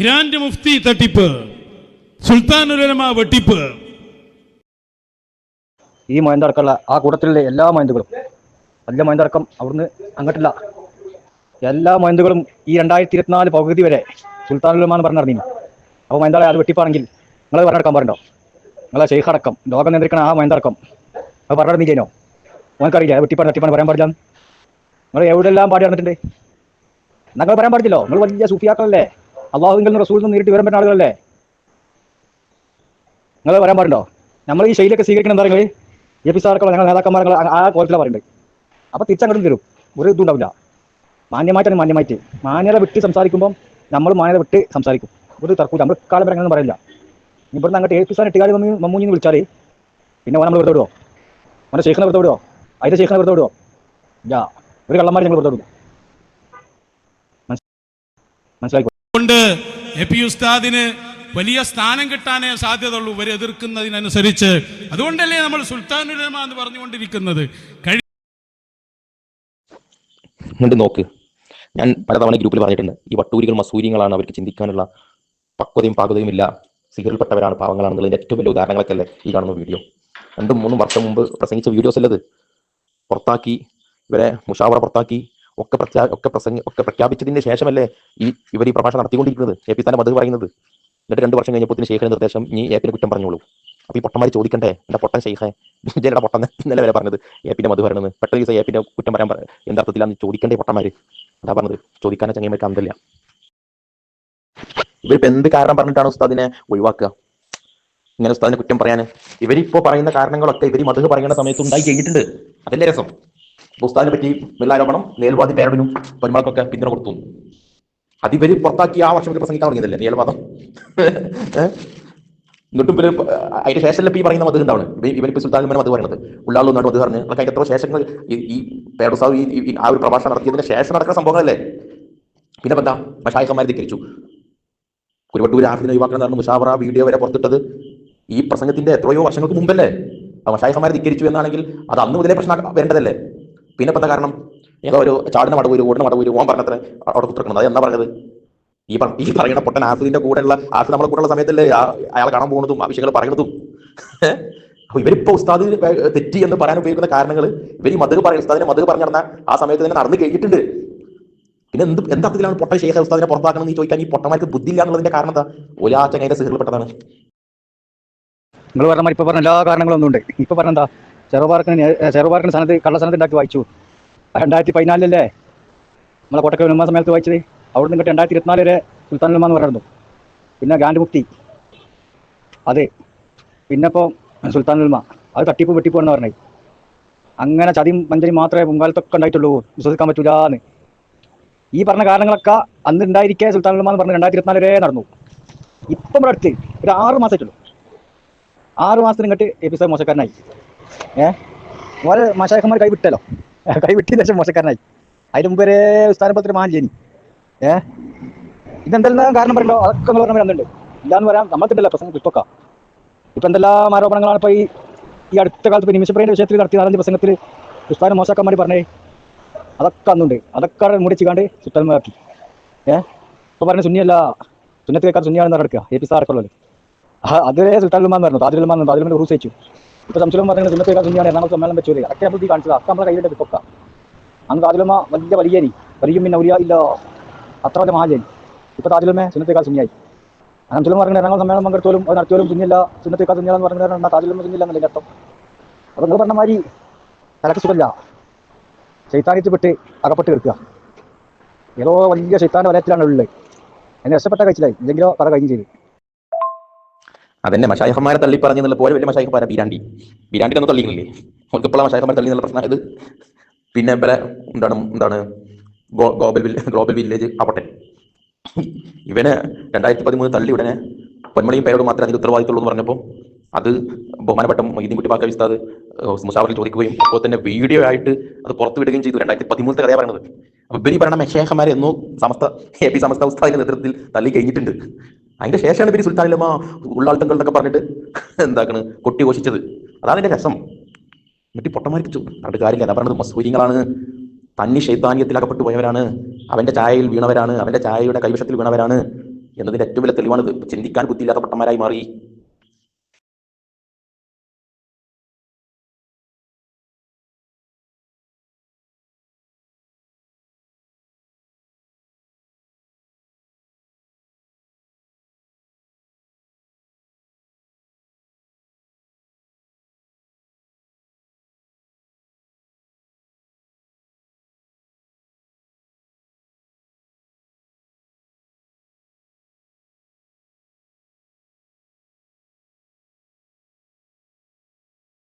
Grand Mufti തട്ടിപ്പ് സുൽത്താനുലമ വെട്ടിപ്പ്. ഈ മൊയന്തടക്കമുള്ള ആ കൂട്ടത്തിലുള്ള എല്ലാ മൈന്തുകളും നല്ല മൊയന്തടക്കം അവിടുന്ന് അങ്ങട്ടില്ല. എല്ലാ മൈന്തുകളും ഈ രണ്ടായിരത്തി ഇരുപത്തിനാല് പകുതി വരെ സുൽത്താനുലമാന്ന് പറഞ്ഞിറങ്ങി. അപ്പോൾ മൈന്താളെ അത് വെട്ടിപ്പാണെങ്കിൽ നിങ്ങൾ പറഞ്ഞെടുക്കാൻ പറഞ്ഞോ നിങ്ങളെ ഷെയ്ഖ് അടക്കം ലോകം നിയന്ത്രിക്കണ ആ മൊയന്തടക്കം അത് നിങ്ങൾക്കറിയില്ല അത് വെട്ടിപ്പാണ് തട്ടിപ്പാണ് പറയാൻ പാടില്ല നിങ്ങൾ എവിടെയെല്ലാം പാടി നടന്നിട്ടുണ്ട്? നിങ്ങൾ പറയാൻ പാടില്ലല്ലോ നിങ്ങൾ വലിയ സൂഫിയാക്കളല്ലേ? അള്ളാഹുവിൽ നിന്ന് റസൂലിൽ നിന്ന് നേരിട്ട് വരാൻ പറ്റുന്ന ആളുകളല്ലേ? നിങ്ങൾ വരാൻ പാടുണ്ടോ? നമ്മൾ ഈ ശൈലിയൊക്കെ സ്വീകരിക്കണം എന്താ പറയുക? എ പി സാർക്കുള്ള ഞങ്ങൾ നേതാക്കന്മാരെ ആ കോലത്തിലാണ് പറയുന്നത് അപ്പോൾ തിരിച്ചങ്ങോട്ടും തരും ഒരു ഇതുണ്ടാവില്ല മാന്യമായിട്ടാണ് മാന്യമായിട്ട്. മാന്യത വിട്ട് സംസാരിക്കുമ്പോൾ നമ്മൾ മാന്യത വിട്ട് സംസാരിക്കും. ഒരു തർക്കൂ നമ്മൾ കാലം അങ്ങനെ പറയില്ല. ഇവിടുന്ന് അങ്ങോട്ട് എ പി സാർ എട്ടുകാലി വന്ന് മമ്മൂഞ്ഞിന്ന് വിളിച്ചാൽ പിന്നെ ഓ നമ്മൾ വെറുതെ വിടുവോ? ഓനെ ശേഖനെ വെറുതെ വിടുവോ? അതിന്റെ ശേഖനെ വെറുതെ വിടുവോ? ഇല്ല. ഒരു കള്ളന്മാർ ഞങ്ങൾ വെറുതെ വിടും. മനസ്സി- മനസ്സിലായിക്കോ കൊണ്ട് എ പി ഉസ്താദിന് വലിയ സ്ഥാനം കിട്ടാനേ സാധ്യതയുള്ളൂ ഇവർ എതിർക്കുന്നതിനനുസരിച്ച്. അതുകൊണ്ടല്ലേ നമ്മൾ സുൽത്താനുലമ എന്ന് പറഞ്ഞുകൊണ്ടിരിക്കുന്നത്. കഴി എന്നിട്ട് നോക്ക്. ഞാൻ പലതവണ ഗ്രൂപ്പിൽ പറഞ്ഞിട്ടുണ്ട് ഈ വട്ടൂരികൾ മസൂരിയങ്ങളാണ് അവർക്ക് ചിന്തിക്കാനുള്ള പക്വതയും പാകതയും ഇല്ല. സിഹിറിൽപ്പെട്ടവരാണ് പാവങ്ങളാണെന്നുള്ളതിന്റെ ഏറ്റവും വലിയ ഉദാഹരണങ്ങളൊക്കെ അല്ലേ ഈ കാണുന്ന വീഡിയോ. രണ്ടും മൂന്നും വർഷം മുമ്പ് പ്രസംഗിച്ച വീഡിയോസ് അല്ലത് പുറത്താക്കി ഇവരെ മുഷാവറ പുറത്താക്കി ഒക്കെ പ്രഖ്യാ ഒക്കെ പ്രസംഗ ഒക്കെ പ്രഖ്യാപിച്ചതിന് ശേഷമല്ലേ ഈ ഇവർ ഈ പ്രഭാഷണം നടത്തിക്കൊണ്ടിരിക്കുന്നത്? എ പി തന്നെ മധു പറയുന്നത്. എന്നിട്ട് രണ്ട് വർഷം കഴിഞ്ഞപ്പോൾ ശേഖരൻ നിർദ്ദേശം നീ എ പിന്നെ കുറ്റം പറഞ്ഞോളൂ. അപ്പോൾ ഈ പൊട്ടന്മാർ ചോദിക്കണ്ടേ? എന്റെ പൊട്ടൻ ശേഖേ? ജയുടെ പൊട്ടൻ ഇന്നലെ വരെ പറഞ്ഞത്? എ പിന്നെ മധു പറയണത് പെട്ടെന്ന് ദിവസം എ പിന്നെ കുറ്റം പറയാൻ പറ- എന്തർത്ഥത്തിലാന്ന് ചോദിക്കണ്ടേ പൊട്ടന്മാര്? അതാ പറഞ്ഞത്. ചോദിക്കാനോ ചങ്ങന്മാർക്ക് അന്തല്ല ഇവരിപ്പോ എന്ത് കാരണം പറഞ്ഞിട്ടാണ് ഉസ്താദിനെ ഒഴിവാക്കുക? ഇങ്ങനെ ഉസ്താദിനെ കുറ്റം പറയാൻ ഇവരിപ്പോ പറയുന്ന കാരണങ്ങളൊക്കെ ഇവർ മധു പറയുന്ന സമയത്ത് ഉണ്ടായി കഴിഞ്ഞിട്ടുണ്ട്. അതല്ലേ രസം? ഉസ്താദിനെ പറ്റി വെള്ളാരോപണം നേൽവാദി പേരവിനും പരിമാർക്കൊക്കെ പിന്തുണ കൊടുത്തു. അത് ഇവർ പുറത്താക്കി ആ വർഷം പ്രസംഗിക്കാൻ തുടങ്ങിയതല്ലേ നേൽവാദം എന്നിട്ടും ഇവർ അതിന്റെ ശേഷം ഈ പറയുന്ന മധു ഉണ്ടാവണം ഇവരിപ്പോ സുൽത്താൻ മധു പറയുന്നത്. ഉള്ളാളൊന്നും മധു പറഞ്ഞു അതൊക്കെ അതിന്റെ എത്ര ശേഷങ്ങൾ ഈ- പേടസാവ് ഈ ആ ഒരു പ്രഭാഷണം നടത്തിയതിന്റെ ശേഷം നടക്കുന്ന സംഭവങ്ങളല്ലേ? പിന്നെ എന്താ മഷായക്കന്മാരെ ധിക്കരിച്ചു. കുരുവട്ടൂർ ആഫിനെ യുവാക്കൾ പറഞ്ഞ് മുഷാവറ വീഡിയോ വരെ പുറത്തിട്ടത്. ഈ പ്രസംഗത്തിന്റെ എത്രയോ വർഷങ്ങൾക്ക് മുമ്പല്ലേ? ആ മഷായക്കന്മാരെ ധിക്കരിച്ചു എന്നാണെങ്കിൽ അത് അന്ന് മുതലേ പ്രശ്നം വരേണ്ടതല്ലേ? പിന്നെ ഇപ്പൊ എന്താ കാരണം? ഏതോ ഒരു ചാടിന മടവൂര് മടവ് മടവൂര് ഓൻ പറഞ്ഞത്ര അവിടെ കുത്തിറക്കണം അത് എന്താ പറഞ്ഞത്? ഈ പറ- ഈ പറയുന്ന പൊട്ടൻ ആസിദിന്റെ കൂടെയുള്ള ആസു നമ്മളെ കൂടെയുള്ള സമയത്തല്ലേ അയാൾ കാണാൻ പോകുന്നതും ആ വിഷയങ്ങൾ പറയുന്നതും. അപ്പൊ ഇവരിപ്പോ ഉസ്താദ് തെറ്റി എന്ന് പറയാൻ ഉപയോഗിക്കുന്ന കാരണങ്ങൾ ഇവർ ഈ മധുര പറയുന്ന ഉസ്താദിനെ മധുര പറഞ്ഞു നടന്ന ആ സമയത്ത് തന്നെ നടന്നു കഴിഞ്ഞിട്ടുണ്ട് പിന്നെ എന്ത് എന്തർത്ഥത്തിലാണ് പൊട്ട ശേഖ ഉസ്താദിനെ പുറത്താക്കണം എന്ന് ചോദിക്കാൻ ഈ പൊട്ടന്മാർക്ക് ബുദ്ധിയില്ല എന്നുള്ളതിന്റെ കാരണം എന്താ? ഒരാച്ചങ്ങയുടെ സിഹിൽപ്പെട്ടതാണ് നിങ്ങൾ പറഞ്ഞ ഇപ്പൊ പറഞ്ഞ എല്ലാ കാരണങ്ങളും ഒന്നുണ്ട്. ഇപ്പൊ പറഞ്ഞ എന്താ? ചെറുപാർക്കിന് ചെറുപാർക്കിന് സ്ഥാനത്ത് കള്ളസ്ഥാനത്ത് ഉണ്ടാക്കി വായിച്ചു. രണ്ടായിരത്തി പതിനാലിലല്ലേ നമ്മളെ കോട്ടക്കൽ ഉമ്മ സമയത്ത് വായിച്ചത്. അവിടെ നിന്ന് രണ്ടായിരത്തി ഇരുപത്തിനാല് വരെ സുൽത്താൻ ഉമ്മ എന്ന് പറയുന്നു. പിന്നെ ഗാൻഡ് മുക്തി അത്. പിന്നെ ഇപ്പോൾ സുൽത്താൻ ഉൽമ അത് തട്ടിപ്പ് വെട്ടിപ്പ് എന്ന് പറഞ്ഞത്. അങ്ങനെ ചതിയും പഞ്ചരി മാത്രമേ മുൻകാലത്തൊക്കെ ഉണ്ടായിട്ടുള്ളൂ. വിശ്വസിക്കാൻ പറ്റൂലാന്ന്. ഈ പറഞ്ഞ കാരണങ്ങളൊക്കെ അന്ന് ഉണ്ടായിരിക്കേ സുൽത്താൻ ഉൽമ എന്ന് പറഞ്ഞ് രണ്ടായിരത്തി ഇരുപത്തിനാല് വരെ നടന്നു. ഇപ്പം ഇവിടെ അടുത്ത് ഒരു ആറ് മാസമായിട്ടുള്ളൂ ആറ് മാസത്തിന് ഇങ്ങോട്ട് എ പി സാർ മോശക്കാരനായി. ഏ? ഓരോ മാഷായക്കന്മാർ കൈവിട്ടല്ലോ കൈവിട്ടിയ ശേഷം മോശക്കാരനായി. അതിന് മുമ്പ് വരെ സ്ഥാനപത്രി മാഞ്ചേനി ഏഹ് ഇതെന്തെല്ലാം കാരണം പറയണ്ടോ അതൊക്കെ നിങ്ങൾ പറഞ്ഞ എന്തുണ്ട് ഇല്ലാന്ന് പറയാം നമ്മൾക്കിട്ടല്ല പ്രസംഗം ഇപ്പൊക്കെ ഇപ്പൊ എന്തെല്ലാം ആരോപണങ്ങളാണ് ഇപ്പൊ ഈ അടുത്ത കാലത്ത് ഇപ്പൊ നിമിഷപ്രയുടെ വിഷയത്തിൽ നടത്തിയ നാലഞ്ച് പ്രസംഗത്തിൽ ഉസ്താൻ മോശക്കാന്മാർ പറഞ്ഞേ? അതൊക്കെ അന്നുണ്ട്. അതൊക്കെ മുടിച്ചുകാണ്ട് സുത്തന്മാരാക്കി ഏഹ് ഇപ്പൊ പറഞ്ഞ സുന്നിയല്ല. സുന്നത്ത് കേൾക്കാൻ സുന്നിയാണെന്ന് നടക്കുക. എ പി സാർ ഒക്കെ ഉള്ളത് ആ, സുൽത്താൻ ഉമാൻ പറഞ്ഞു താജുൽ ഉൽമാൻ താജുലിന്റെ റൂസ് വെച്ചു ഇപ്പൊ സംശയം പറഞ്ഞത് ഇന്നത്തെ സുന്നിയാണ് എറണാകുളം സമ്മേളനം വെച്ചത്. അതൊക്കെ നമ്മൾ കാണിച്ചത്. അക്ക നമ്മളെ കയ്യിലെ വിപ്പൊക്ക അന്ന് താജുലമ വലിയ വലിയരി വലിയും പിന്നെ ഉരിയ ഇല്ല. അത്ര വലിയ മഹാജനി. ഇപ്പൊ താജുലമേ സുന്നത്തേക്കാൾ സുന്നിയായി സംശയം പറഞ്ഞ എറണാകുളം സമ്മേളനം പങ്കെടുത്തോലും അത് നടത്തിയോലും സുന്നിയല്ല സുന്നത്തേക്കാൾ സുന്നിയാന്ന് പറഞ്ഞ താജുലമ സുന്നില്ല എന്നല്ലേ അർത്ഥം. അപ്പൊ നിങ്ങൾ പറഞ്ഞ മാതിരി തലക്ക് സുഖമില്ല. ചൈത്താനിച്ച് പെട്ട് അകപ്പെട്ട് കിടക്കുക. ഏതോ വലിയ ചൈത്താന്റെ വലയത്തിലാണ് ഉള്ളത്. എന്നെ രക്ഷപ്പെട്ട കഴിച്ചില്ലായി ഇല്ലെങ്കിലോ പറ കഴിഞ്ഞ് ചെയ്തു അതന്നെ മഷായഹന്മാരെ തള്ളി പറഞ്ഞെന്നുള്ള പോലെ വലിയ മഷായഹന്മാരെ ബീരാണ്ടി. ബീരാണ്ടി ഒന്നും തള്ളിയില്ലേ ഇപ്പോൾ മഷായഹന്മാരെ തള്ളി എന്നുള്ള പ്രശ്നം. ഇത് പിന്നെ പല എന്താണ് എന്താണ് ഗ്ലോബൽ ഗ്ലോബൽ വില്ലേജ് ആവട്ടെ ഇവന് രണ്ടായിരത്തി പതിമൂന്ന് തള്ളി ഉടനെ പൊന്മണിയും പേരോട് മാത്രമേ അതിന് ഉത്തരവാദിത്തമുള്ളൂ എന്ന് പറഞ്ഞപ്പോൾ അത് ബഹുമാനപ്പെട്ട മൊയ്തീൻ കുട്ടി പാക്ക വിസ്താദ് മുഷാവറിൽ ചോദിക്കുകയും അപ്പോൾ തന്നെ വീഡിയോ ആയിട്ട് അത് പുറത്തു വിടുകയും ചെയ്തു രണ്ടായിരത്തി പതിമൂന്നത്തെ കഥയാണ് പറയുന്നത്. അപ്പോൾ ഇവർ ഈ പറയുന്ന എന്നോ സമസ്ത എ പി സമസ്ത ഉസ്താദിന്റെ നേതൃത്വത്തിൽ തള്ളി കഴിഞ്ഞിട്ടുണ്ട്. അതിന്റെ ശേഷമാണ് പിന്നെ സുൽത്താനിലമ്മ ഉള്ളാൾത്തങ്ങൾ എന്നൊക്കെ പറഞ്ഞിട്ട് എന്താക്കണ്? കൊട്ടി ഘോഷിച്ചത്. അതാണ് എന്റെ രസം. എന്നിട്ട് പൊട്ടമാരി പൊട്ടന്മാർക്ക് ചു- പറഞ്ഞിട്ട് കാര്യമില്ല. ഞാൻ പറഞ്ഞത് മസൂരിങ്ങളാണ് തന്നി ശൈത്താന്യത്തിൽ അകപ്പെട്ടു പോയവരാണ്. അവന്റെ ചായയിൽ വീണവരാണ്. അവന്റെ ചായയുടെ കൈവശത്തിൽ വീണവരാണ്. എന്നതിന്റെ ഏറ്റവും വലിയ തെളിവാണിത്. ചിന്തിക്കാൻ ബുദ്ധിയില്ലാത്ത പൊട്ടന്മാരായി മാറി.